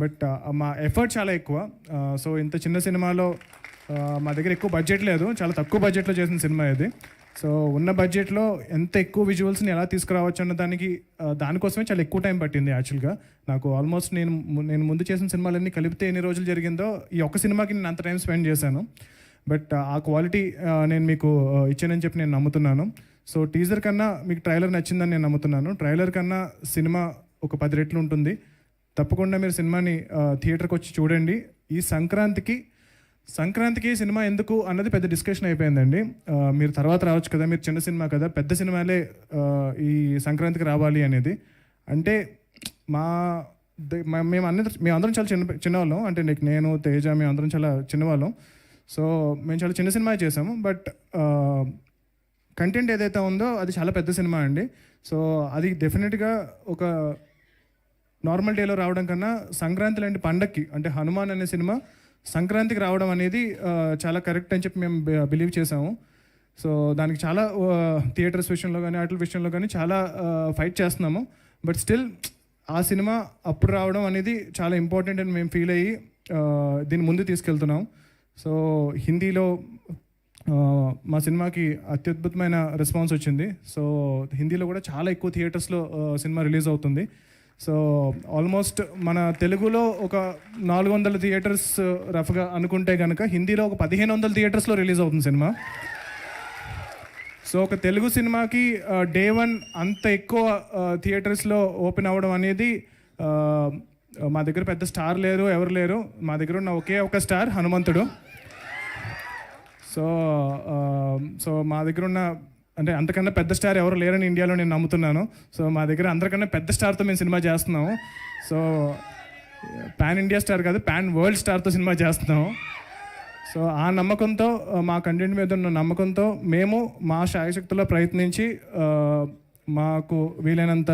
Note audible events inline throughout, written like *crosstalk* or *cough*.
But మా effort చాలా ఎక్కువ. సో ఇంత చిన్న సినిమాలో మా దగ్గర ఎక్కువ బడ్జెట్ లేదు. చాలా తక్కువ బడ్జెట్లో చేసిన సినిమా ఇది. సో ఉన్న బడ్జెట్లో ఎంత ఎక్కువ విజువల్స్ని ఎలా తీసుకురావచ్చు అన్న దానికి దానికోసమే చాలా ఎక్కువ టైం పట్టింది యాక్చువల్గా. నాకు ఆల్మోస్ట్ నేను నేను ముందు చేసిన సినిమాలన్నీ కలిపితే ఎన్ని రోజులు జరిగిందో ఈ ఒక్క సినిమాకి నేను అంత టైం స్పెండ్ చేశాను. బట్ ఆ క్వాలిటీ నేను మీకు ఇచ్చానని చెప్పి నేను నమ్ముతున్నాను. సో టీజర్ కన్నా మీకు ట్రైలర్ నచ్చిందని నేను నమ్ముతున్నాను. ట్రైలర్ కన్నా సినిమా ఒక పది రెట్లు ఉంటుంది. తప్పకుండా మీరు సినిమాని థియేటర్కి వచ్చి చూడండి. ఈ సంక్రాంతికి సంక్రాంతికి సినిమా ఎందుకు అన్నది పెద్ద డిస్కషన్ అయిపోయిందండి. మీరు తర్వాత రావచ్చు కదా మీరు చిన్న సినిమా కదా పెద్ద సినిమాలే ఈ సంక్రాంతికి రావాలి అనేది. అంటే మా ద- మేము అన్ని మేము అందరం చాలా చిన్న చిన్నవాళ్ళం. అంటే నీకు నేను తేజ మేము అందరం చాలా చిన్నవాళ్ళం. సో మేము చాలా చిన్న సినిమా చేసాము బట్ కంటెంట్ ఏదైతే ఉందో అది చాలా పెద్ద సినిమా అండి. సో అది డెఫినెట్గా ఒక నార్మల్ డేలో రావడం కన్నా సంక్రాంతి లాంటి పండక్కి అంటే హనుమాన్ అనే సినిమా సంక్రాంతికి రావడం అనేది చాలా కరెక్ట్ అని చెప్పి మేము బిలీవ్ చేసాము సో దానికి చాలా థియేటర్స్ విషయంలో కానీ వాటి విషయంలో కానీ చాలా ఫైట్ చేస్తున్నాము. బట్ స్టిల్ ఆ సినిమా అప్పుడు రావడం అనేది చాలా ఇంపార్టెంట్ అని మేము ఫీల్ అయ్యి దీన్ని ముందు తీసుకెళ్తున్నాం. సో హిందీలో మా సినిమాకి అత్యద్భుతమైన రెస్పాన్స్ వచ్చింది. సో హిందీలో కూడా చాలా ఎక్కువ థియేటర్స్లో సినిమా రిలీజ్ అవుతుంది. సో ఆల్మోస్ట్ మన తెలుగులో ఒక నాలుగు వందల థియేటర్స్ uh, రఫ్గా అనుకుంటే కనుక హిందీలో ఒక పదిహేను వందల థియేటర్స్లో రిలీజ్ అవుతుంది సినిమా. సో ఒక తెలుగు సినిమాకి uh, డే వన్ అంత ఎక్కువ uh, థియేటర్స్లో ఓపెన్ అవ్వడం అనేది మా దగ్గర పెద్ద స్టార్ లేరు ఎవరు లేరు. మా దగ్గర ఉన్న ఒకే ఒక స్టార్ హనుమంతుడు. సో సో మా దగ్గర ఉన్న అంటే అంతకన్నా పెద్ద స్టార్ ఎవరు లేరని ఇండియాలో నేను నమ్ముతున్నాను. సో మా దగ్గర అందరికన్నా పెద్ద స్టార్తో మేము సినిమా చేస్తున్నాము. సో పాన్ ఇండియా స్టార్ కాదు పాన్ వరల్డ్ స్టార్తో సినిమా చేస్తున్నాము. సో ఆ నమ్మకంతో మా కంటెంట్ మీద ఉన్న నమ్మకంతో మేము మా శాయశక్తిలో ప్రయత్నించి మాకు వీలైనంత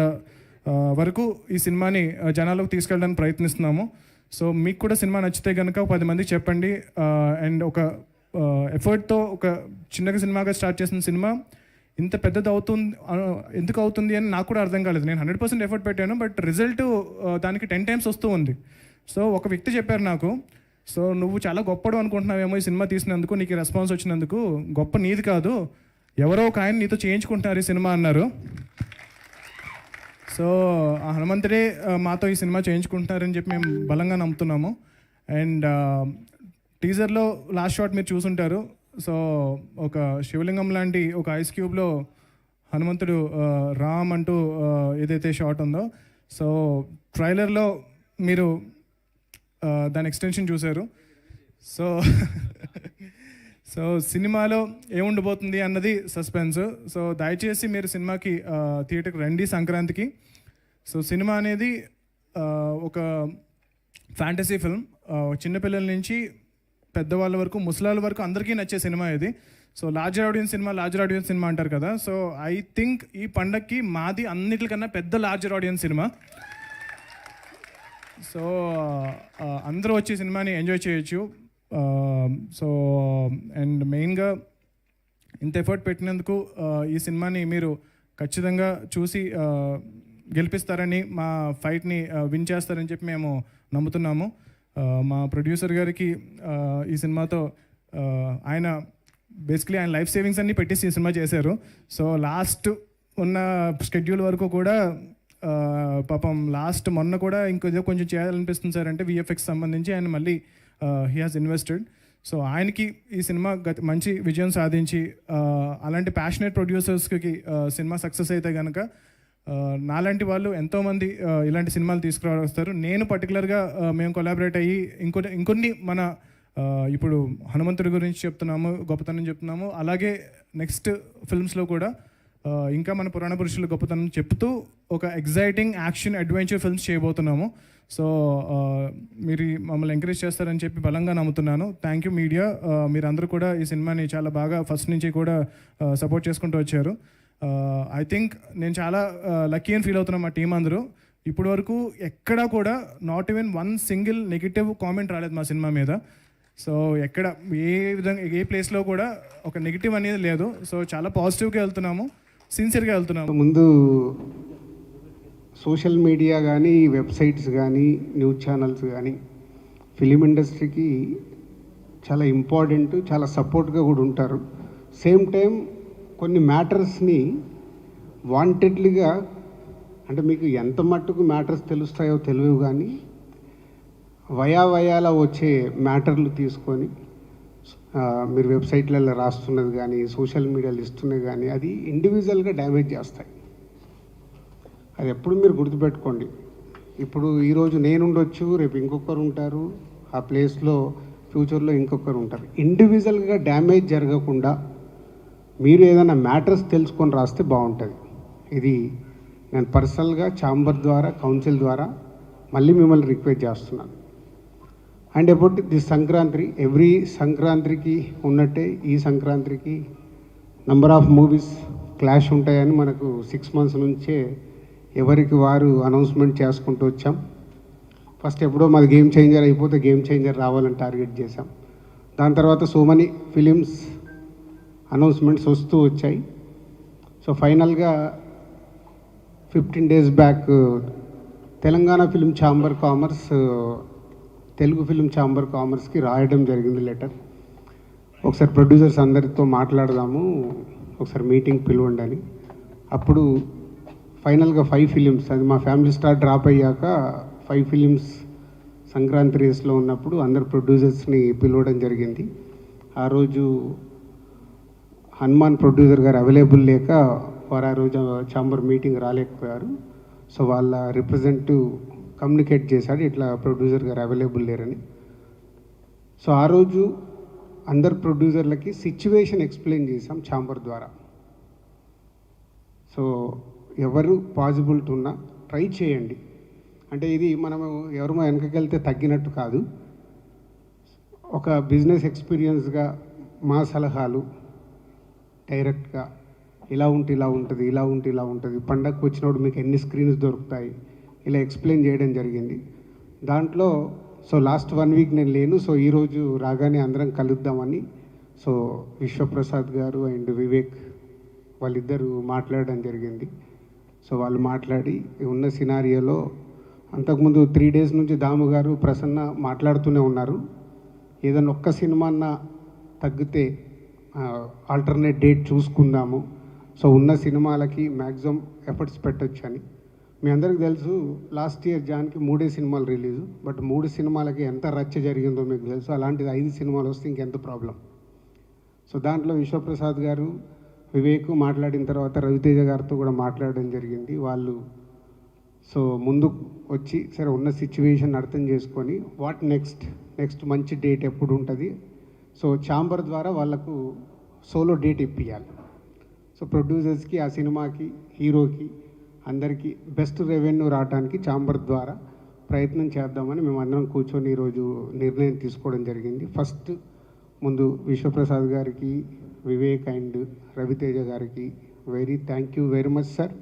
వరకు ఈ సినిమాని జనాలకు తీసుకెళ్ళడానికి ప్రయత్నిస్తున్నాము. సో మీకు కూడా సినిమా నచ్చితే కనుక ఒక పది మంది చెప్పండి. అండ్ ఒక ఎఫర్ట్తో ఒక చిన్నగా సినిమాగా స్టార్ట్ చేసిన సినిమా ఇంత పెద్దది అవుతుంది ఎందుకు అవుతుంది అని నాకు కూడా అర్థం కాలేదు. నేను హండ్రెడ్ పర్సెంట్ ఎఫర్ట్ పెట్టాను బట్ రిజల్ట్ దానికి టెన్ టైమ్స్ వస్తూ ఉంది. సో ఒక వ్యక్తి చెప్పారు నాకు సో నువ్వు చాలా గొప్పడు అనుకుంటున్నావేమో ఈ సినిమా తీసినందుకు నీకు రెస్పాన్స్ వచ్చినందుకు. గొప్ప నీది కాదు ఎవరో ఒక ఆయన నీతో చేయించుకుంటున్నారు ఈ సినిమా అన్నారు. సో ఆ హనుమంతుడే మాతో ఈ సినిమా చేయించుకుంటున్నారని చెప్పి మేము బలంగా నమ్ముతున్నాము. అండ్ టీజర్లో లాస్ట్ షాట్ మీరు చూసుంటారు. సో ఒక శివలింగం లాంటి ఒక ఐస్ క్యూబ్లో హనుమంతుడు రామ్ అంటూ ఏదైతే షాట్ ఉందో. సో ట్రైలర్లో మీరు దాని ఎక్స్టెన్షన్ చూశారు. సో *laughs* సో సినిమాలో ఏముండబోతుంది అన్నది సస్పెన్స్. సో దయచేసి మీరు సినిమాకి థియేటర్కి రండి సంక్రాంతికి. సో సినిమా అనేది ఒక ఫ్యాంటసీ ఫిల్మ్. చిన్నపిల్లల నుంచి పెద్దవాళ్ళ వరకు ముసలాల వరకు అందరికీ నచ్చే సినిమా ఇది. సో లార్జర్ ఆడియన్స్ సినిమా లార్జర్ ఆడియన్స్ సినిమా అంటారు కదా. సో ఐ థింక్ ఈ పండక్కి మాది అన్నిటికన్నా పెద్ద లార్జర్ ఆడియన్స్ సినిమా. సో అందరూ వచ్చి సినిమాని ఎంజాయ్ చేయొచ్చు. సో అండ్ మెయిన్గా ఇంత ఎఫర్ట్ పెట్టినందుకు ఈ సినిమాని మీరు ఖచ్చితంగా చూసి గెలిపిస్తారని మా ఫైట్ని విన్ చేస్తారని చెప్పి మేము నమ్ముతున్నాము. మా ప్రొడ్యూసర్ గారికి ఈ సినిమాతో ఆయన బేసిక్లీ ఆయన లైఫ్ సేవింగ్స్ అన్నీ పెట్టేసి ఈ సినిమా చేశారు. సో లాస్ట్ ఉన్న షెడ్యూల్ వరకు కూడా పాపం లాస్ట్ మొన్న కూడా ఇంకొద్దిగా కొంచెం చేయాలనిపిస్తుంది సార్ అంటే విఎఫ్ఎక్స్ సంబంధించి ఆయన మళ్ళీ హీ హాజ్ ఇన్వెస్టెడ్ సో ఆయనకి ఈ సినిమా గత మంచి విజయం సాధించి అలాంటి ప్యాషనేట్ ప్రొడ్యూసర్స్కి సినిమా సక్సెస్ అయితే కనుక నాలాంటి వాళ్ళు ఎంతోమంది ఇలాంటి సినిమాలు తీసుకురావస్తారు నేను పర్టికులర్గా మేము కొలాబరేట్ అయ్యి ఇంకొన్ని ఇంకొన్ని మన ఇప్పుడు హనుమంతుడి గురించి చెప్తున్నాము గొప్పతనం చెప్తున్నాము. అలాగే నెక్స్ట్ ఫిల్మ్స్లో కూడా ఇంకా మన పురాణ పురుషుల గొప్పతనం చెప్తూ ఒక ఎగ్జైటింగ్ యాక్షన్ అడ్వెంచర్ ఫిల్మ్స్ చేయబోతున్నాము. సో మీరు మమ్మల్ని ఎంకరేజ్ చేస్తారని చెప్పి బలంగా నమ్ముతున్నాను. థ్యాంక్ యూ మీడియా మీరందరూ కూడా ఈ సినిమాని చాలా బాగా ఫస్ట్ నుంచి కూడా సపోర్ట్ చేసుకుంటూ వచ్చారు. ఐ థింక్ నేను చాలా లక్కీ అని ఫీల్ అవుతున్నాను మా టీం అందరూ. ఇప్పటి వరకు ఎక్కడా కూడా not even one single negative comment రాలేదు మా సినిమా మీద. సో ఎక్కడ ఏ విధంగా ఏ ప్లేస్లో కూడా ఒక నెగిటివ్ అనేది లేదు. సో చాలా పాజిటివ్గా వెళ్తున్నాము. సిన్సియర్గా వెళ్తున్నాము. ముందు సోషల్ మీడియా కానీ వెబ్సైట్స్ కానీ న్యూస్ ఛానల్స్ కానీ ఫిలిం ఇండస్ట్రీకి చాలా ఇంపార్టెంట్ చాలా సపోర్ట్గా కూడా ఉంటారు. సేమ్ టైం కొన్ని మ్యాటర్స్ని వాంటెడ్లీగా అంటే మీకు ఎంత మట్టుకు మ్యాటర్స్ తెలుస్తాయో తెలియవు కానీ వయావయాల వచ్చే మ్యాటర్లు తీసుకొని మీరు వెబ్సైట్లలో రాస్తున్నది కానీ సోషల్ మీడియాలో ఇస్తున్నది కానీ అది ఇండివిజువల్గా డ్యామేజ్ చేస్తాయి. అది ఎప్పుడు మీరు గుర్తుపెట్టుకోండి. ఇప్పుడు ఈరోజు నేను ఉండొచ్చు రేపు ఇంకొకరు ఉంటారు ఆ ప్లేస్లో ఫ్యూచర్లో ఇంకొకరు ఉంటారు. ఇండివిజువల్గా డ్యామేజ్ జరగకుండా మీరు ఏదైనా మ్యాటర్స్ తెలుసుకొని రాస్తే బాగుంటుంది. ఇది నేను పర్సనల్గా ఛాంబర్ ద్వారా కౌన్సిల్ ద్వారా మళ్ళీ మిమ్మల్ని రిక్వెస్ట్ చేస్తున్నాను. And about the Sankranti every సంక్రాంతికి ఉన్నట్టే ఈ సంక్రాంతికి నంబర్ ఆఫ్ మూవీస్ క్లాష్ ఉంటాయని మనకు సిక్స్ మంత్స్ నుంచే ఎవరికి వారు అనౌన్స్మెంట్ చేసుకుంటూ వచ్చాం. ఫస్ట్ ఎప్పుడో మాది గేమ్ చేంజర్ అయిపోతే గేమ్ చేంజర్ రావాలని టార్గెట్ చేశాం. దాని తర్వాత సో మనీ ఫిలిమ్స్ అనౌన్స్మెంట్స్ వస్తూ వచ్చాయి. సో ఫైనల్గా fifteen days back Telangana film chamber commerce Telugu film chamber కామర్స్కి రాయడం జరిగింది లెటర్. ఒకసారి ప్రొడ్యూసర్స్ అందరితో మాట్లాడదాము ఒకసారి మీటింగ్ పిలవండి అని. అప్పుడు ఫైనల్గా ఫైవ్ ఫిలిమ్స్ అది మా ఫ్యామిలీ స్టార్ డ్రాప్ అయ్యాక ఫైవ్ ఫిలిమ్స్ సంక్రాంతి రేస్లో ఉన్నప్పుడు అందరు ప్రొడ్యూసర్స్ని పిలవడం జరిగింది. ఆ రోజు హనుమాన్ ప్రొడ్యూసర్ గారు అవైలబుల్ లేక వారు ఆ రోజు ఛాంబర్ మీటింగ్ రాలేకపోయారు. సో వాళ్ళ రిప్రజెంటివ్ కమ్యూనికేట్ చేశాడు. ఇట్లా ప్రొడ్యూసర్ గారు అవైలబుల్ లేరని. సో ఆ రోజు అందరు ప్రొడ్యూసర్లకి సిచ్యువేషన్ ఎక్స్ప్లెయిన్ చేసాం ఛాంబర్ ద్వారా. సో ఎవరు పాసిబిలిటీ ఉన్నా ట్రై చేయండి. అంటే ఇది మనము ఎవరు వెనకకెళ్తే తగ్గినట్టు కాదు. ఒక బిజినెస్ ఎక్స్పీరియన్స్గా మా సలహాలు డైరెక్ట్గా ఇలా ఉంటే ఇలా ఉంటుంది ఇలా ఉంటే ఇలా ఉంటుంది. పండగకు వచ్చినప్పుడు మీకు ఎన్ని స్క్రీన్స్ దొరుకుతాయి? ఇలా ఎక్స్ప్లెయిన్ చేయడం జరిగింది. దాంట్లో సో లాస్ట్ వన్ వీక్ నేను లేను. సో ఈరోజు రాగానే అందరం కలుద్దామని సో విశ్వప్రసాద్ గారు అండ్ వివేక్ వాళ్ళిద్దరూ మాట్లాడడం జరిగింది. సో వాళ్ళు మాట్లాడి ఉన్న సినారియోలో అంతకుముందు త్రీ డేస్ నుంచి దాము గారు ప్రసన్న మాట్లాడుతూనే ఉన్నారు. ఏదైనా ఒక్క సినిమా తగ్గితే ఆల్టర్నేట్ డేట్ చూసుకుందాము. సో ఉన్న సినిమాలకి మ్యాక్సిమం ఎఫర్ట్స్ పెట్టొచ్చు అని మీ అందరికి తెలుసు లాస్ట్ ఇయర్ జాన్కి మూడే సినిమాలు రిలీజ్ బట్ మూడు సినిమాలకి ఎంత రచ్చ జరిగిందో మీకు తెలుసు. అలాంటిది ఐదు సినిమాలు వస్తే ఇంకెంత ప్రాబ్లం సో దాంట్లో విశ్వప్రసాద్ గారు వివేక్ మాట్లాడిన తర్వాత రవితేజ గారితో కూడా మాట్లాడడం జరిగింది. వాళ్ళు సో ముందు వచ్చి సరే ఉన్న సిచ్యువేషన్ అర్థం చేసుకొని వాట్ నెక్స్ట్ నెక్స్ట్ మంచి డేట్ ఎప్పుడు ఉంటుంది? సో ఛాంబర్ ద్వారా వాళ్ళకు సోలో డేట్ ఇప్పియాలి. సో ప్రొడ్యూసర్స్కి ఆ సినిమాకి హీరోకి అందరికీ బెస్ట్ రెవెన్యూ రావడానికి ఛాంబర్ ద్వారా ప్రయత్నం చేద్దామని మేము అందరం కూర్చొని ఈరోజు నిర్ణయం తీసుకోవడం జరిగింది. ఫస్ట్ ముందు విశ్వప్రసాద్ గారికి వివేక్ అండ్ రవితేజ గారికి very thank you very much sir